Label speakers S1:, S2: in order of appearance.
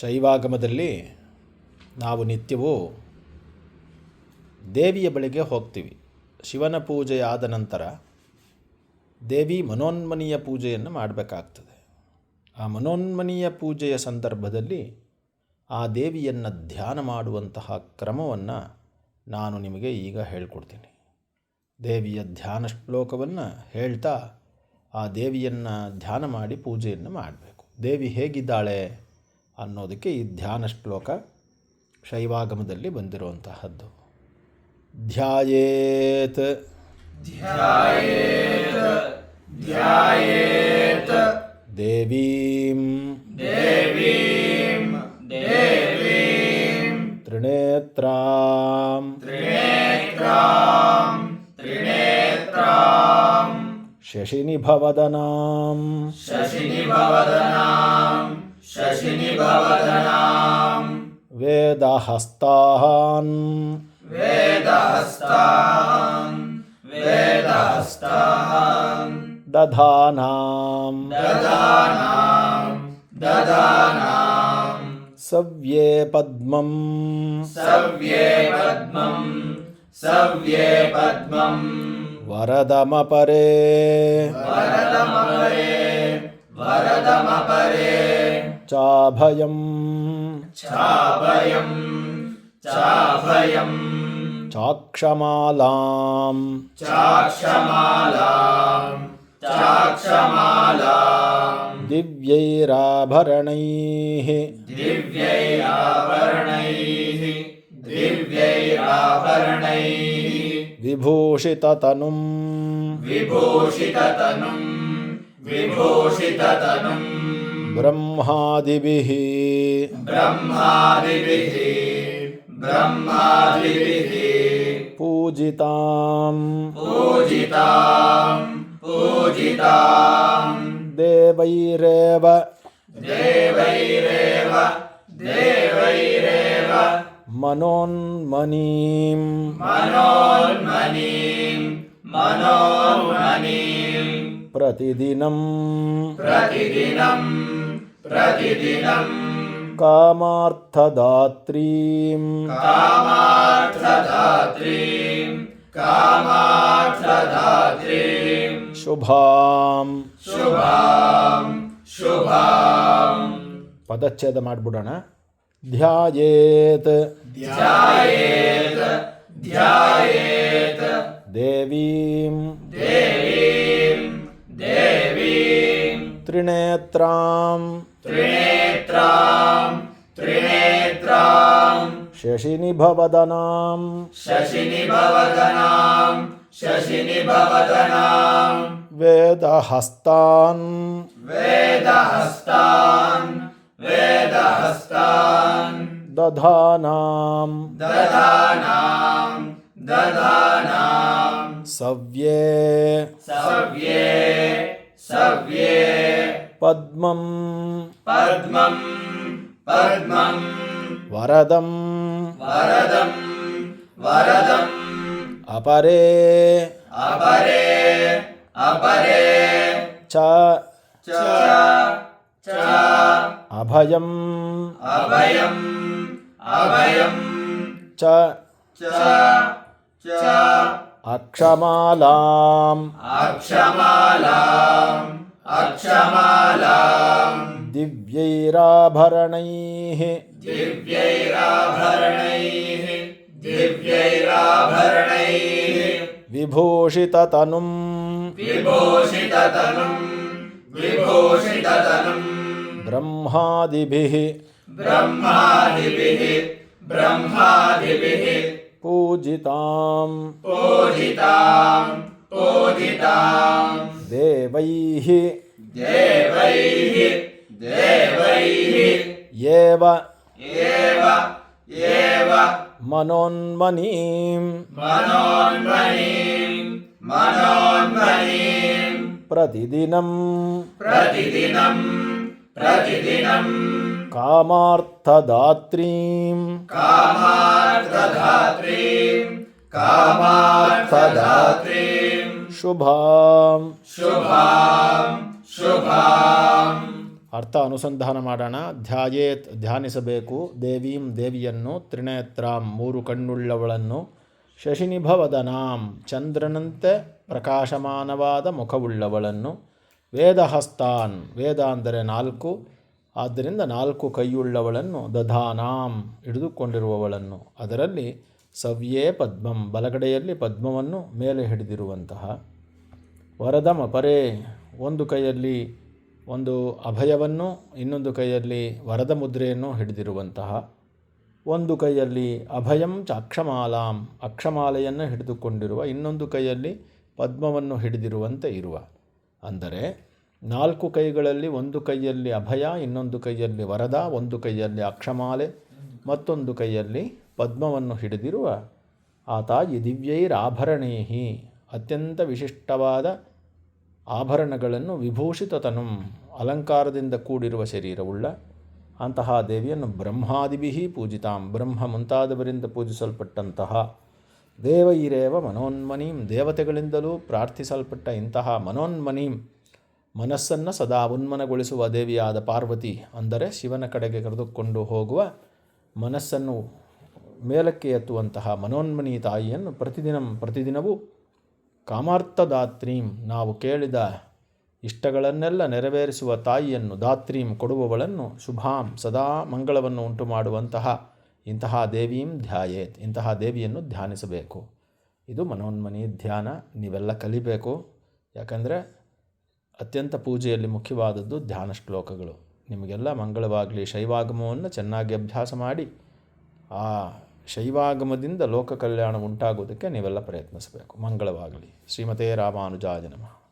S1: ಶೈವಾಗಮದಲ್ಲಿ ನಾವು ನಿತ್ಯವೂ ದೇವಿಯ ಬಳಿಗೆ ಹೋಗ್ತೀವಿ. ಶಿವನ ಪೂಜೆ ಆದ ನಂತರ ದೇವಿ ಮನೋನ್ಮನಿಯ ಪೂಜೆಯನ್ನು ಮಾಡಬೇಕಾಗ್ತದೆ. ಆ ಮನೋನ್ಮನಿಯ ಪೂಜೆಯ ಸಂದರ್ಭದಲ್ಲಿ ಆ ದೇವಿಯನ್ನು ಧ್ಯಾನ ಮಾಡುವಂತಹ ಕ್ರಮವನ್ನು ನಾನು ನಿಮಗೆ ಈಗ ಹೇಳ್ಕೊಡ್ತೀನಿ. ದೇವಿಯ ಧ್ಯಾನ ಶ್ಲೋಕವನ್ನು ಹೇಳ್ತಾ ಆ ದೇವಿಯನ್ನು ಧ್ಯಾನ ಮಾಡಿ ಪೂಜೆಯನ್ನು ಮಾಡಬೇಕು. ದೇವಿ ಹೇಗಿದ್ದಾಳೆ? ಅನ್ನೋದಕ್ಕೆ ಈ ಧ್ಯಾನ ಶ್ಲೋಕ ಶೈವಾಗಮದಲ್ಲಿ ಬಂದಿರುವಂತಹದ್ದು ಧ್ಯಾಯೇತ್ ದೇವೀಂ ತ್ರಿನೇತ್ರಾಂ ಶಶಿನಿಭವದನಾಂ शशिनि वेदहस्तान्। वेदहस्तान्। वेदहस्तान्। दधानाम्। दधानाम्। दधानाम्। सव्ये पद्मम्। सव्ये पद्मम्। सव्ये पद्मं वरदमपरे। वरदमपरे। वरदमपरे। चाभयम्। चाभयम्। चाभयम्। चाक्षमालाम्। चाक्षमालाम्। चाक्षमालाम्। दिव्यैराभरणैः। दिव्यैराभरणैः। दिव्यैराभरणैः। विभूषिततनुम्। विभूषिततनुम्। विभूषिततनुम्। ब्रह्मादिभिः। ब्रह्मादिभिः। ब्रह्मादिभिः। पूजिताम्। पूजिताम्। पूजिताम्। देवैरेव। देवैरेव। देवैरेव। पूजिता देवैरेवैरेवैरेव मनोन्मनी प्रतिदिनम्। प्रतिदिनम्। कामार्थदात्रीं ಶುಭಾಂ ಪದಚ್ಛೇದ ಮಾಡಿಬಿಡೋಣ ಧ್ಯಾಯೇತ್ ದೇವೀಂ ತ್ರಿನೇತ್ರಾಂ शशिनिभवदनां शशिनिभवदनां शशिनिभवदनां वेदहस्तान्। वेदहस्तान्। वेदहस्तान्। दधानां दधानां दधानां सव्ये। सव्ये। सव्ये। पद्मं पद्मं पद्मं वरदम्। वरदं वरदम्। अपरे अपरे अपरे। च च च अभयम्। अभयम् अभयम्। च च च। अक्षमालाम्। अक्षमालाम् अक्षमालाम्। दिव्यैराभरणैः विभूषिततनुं ब्रह्मादिभिः पूजितां देवैः एव मनोन्मनीं मनोन्मनीं मनोन्मनीं प्रतिदिनं प्रतिदिनं प्रतिदिनं कामार्थदात्रीं कामार्थदात्रीं कामार्थदात्रीं शुभां शुभां शुभाम्।
S2: ಅರ್ಥ ಅನುಸಂಧಾನ ಮಾಡೋಣ. ಧ್ಯಾಯೇತ್ ಧ್ಯಾನಿಸಬೇಕು. ದೇವೀಂ ದೇವಿಯನ್ನು ತ್ರಿನೇತ್ರಾಂ ಮೂರು ಕಣ್ಣುಳ್ಳವಳನ್ನು ಶಶಿನಿಭವದನಾಂ ಚಂದ್ರನಂತೆ ಪ್ರಕಾಶಮಾನವಾದ ಮುಖವುಳ್ಳವಳನ್ನು ವೇದಹಸ್ತಾನ್ ವೇದ ಅಂದರೆ ನಾಲ್ಕು. ಆದ್ದರಿಂದ ನಾಲ್ಕು ಕೈಯುಳ್ಳವಳನ್ನು ದಧಾನಾಂ ಹಿಡಿದುಕೊಂಡಿರುವವಳನ್ನು. ಅದರಲ್ಲಿ ಸವ್ಯೇ ಪದ್ಮಂ ಬಲಗಡೆಯಲ್ಲಿ ಪದ್ಮವನ್ನು ಮೇಲೆ ಹಿಡಿದಿರುವಂತಹ. ವರದಮ ಪರೇ ಒಂದು ಕೈಯಲ್ಲಿ ಒಂದು ಅಭಯವನ್ನು ಇನ್ನೊಂದು ಕೈಯಲ್ಲಿ ವರದ ಮುದ್ರೆಯನ್ನು ಹಿಡಿದಿರುವಂತಹ, ಒಂದು ಕೈಯಲ್ಲಿ ಅಭಯಂ ಚ ಅಕ್ಷಮಾಲಾಂ ಅಕ್ಷಮಾಲೆಯನ್ನು ಹಿಡಿದುಕೊಂಡಿರುವ, ಇನ್ನೊಂದು ಕೈಯಲ್ಲಿ ಪದ್ಮವನ್ನು ಹಿಡಿದಿರುವಂತೆ ಇರುವ. ಅಂದರೆ ನಾಲ್ಕು ಕೈಗಳಲ್ಲಿ ಒಂದು ಕೈಯಲ್ಲಿ ಅಭಯ, ಇನ್ನೊಂದು ಕೈಯಲ್ಲಿ ವರದ, ಒಂದು ಕೈಯಲ್ಲಿ ಅಕ್ಷಮಾಲೆ, ಮತ್ತೊಂದು ಕೈಯಲ್ಲಿ ಪದ್ಮವನ್ನು ಹಿಡಿದಿರುವ ಆ ತಾಯಿ ದಿವ್ಯೈರಾಭರಣೇಹಿ, ಅತ್ಯಂತ ವಿಶಿಷ್ಟವಾದ ಆಭರಣಗಳನ್ನು ವಿಭೂಷಿತತನಂ, ಅಲಂಕಾರದಿಂದ ಕೂಡಿರುವ ಶರೀರವುಳ್ಳ ಅಂತಹ ದೇವಿಯನ್ನು ಬ್ರಹ್ಮಾದಿಭಿ ಪೂಜಿತಾಂ. ಬ್ರಹ್ಮ ಮುಂತಾದವರಿಂದ ಪೂಜಿಸಲ್ಪಟ್ಟಂತಹ ದೇವೈರೇವ ಮನೋನ್ಮನೀಂ. ದೇವತೆಗಳಿಂದಲೂ ಪ್ರಾರ್ಥಿಸಲ್ಪಟ್ಟ ಇಂತಹ ಮನೋನ್ಮನೀಂ ಮನಸ್ಸನ್ನು ಸದಾ ಉನ್ಮನಗೊಳಿಸುವ ದೇವಿಯಾದ ಪಾರ್ವತಿ ಅಂದರೆ ಶಿವನ ಕಡೆಗೆ ಕರೆದುಕೊಂಡು ಹೋಗುವ ಮನಸ್ಸನ್ನು ಮೇಲಕ್ಕೆ ಎತ್ತುವಂತಹ ಮನೋನ್ಮನಿ ತಾಯಿಯನ್ನು ಪ್ರತಿದಿನ, ಪ್ರತಿದಿನವೂ ಕಾಮಾರ್ಥದಾತ್ರೀಂ, ನಾವು ಕೇಳಿದ ಇಷ್ಟಗಳನ್ನೆಲ್ಲ ನೆರವೇರಿಸುವ ತಾಯಿಯನ್ನು ದಾತ್ರೀಂ ಕೊಡುವವಳನ್ನು ಶುಭಾಂ, ಸದಾ ಮಂಗಳವನ್ನು ಉಂಟು ಮಾಡುವಂತಹ ಇಂತಹ ದೇವೀಂ ಧ್ಯಾಯೇತ್, ಇಂತಹ ದೇವಿಯನ್ನು ಧ್ಯಾನಿಸಬೇಕು. ಇದು ಮನೋನ್ಮನಿ ಧ್ಯಾನ, ನೀವೆಲ್ಲ ಕಲಿಬೇಕು. ಯಾಕಂದರೆ ಅತ್ಯಂತ ಪೂಜೆಯಲ್ಲಿ ಮುಖ್ಯವಾದದ್ದು ಧ್ಯಾನ ಶ್ಲೋಕಗಳು. ನಿಮಗೆಲ್ಲ ಮಂಗಳವಾಗಲಿ, ಶೈವಾಗಮವನ್ನು ಚೆನ್ನಾಗಿ ಅಭ್ಯಾಸ ಮಾಡಿ, ಆ ಶೈವಾಗಮದಿಂದ ಲೋಕ ಕಲ್ಯಾಣ ಉಂಟಾಗೋದಕ್ಕೆ ನೀವೆಲ್ಲ ಪ್ರಯತ್ನಿಸಬೇಕು. ಮಂಗಳವಾಗಲಿ. ಶ್ರೀಮತೇ ರಾಮಾನುಜಾಯ ನಮಃ.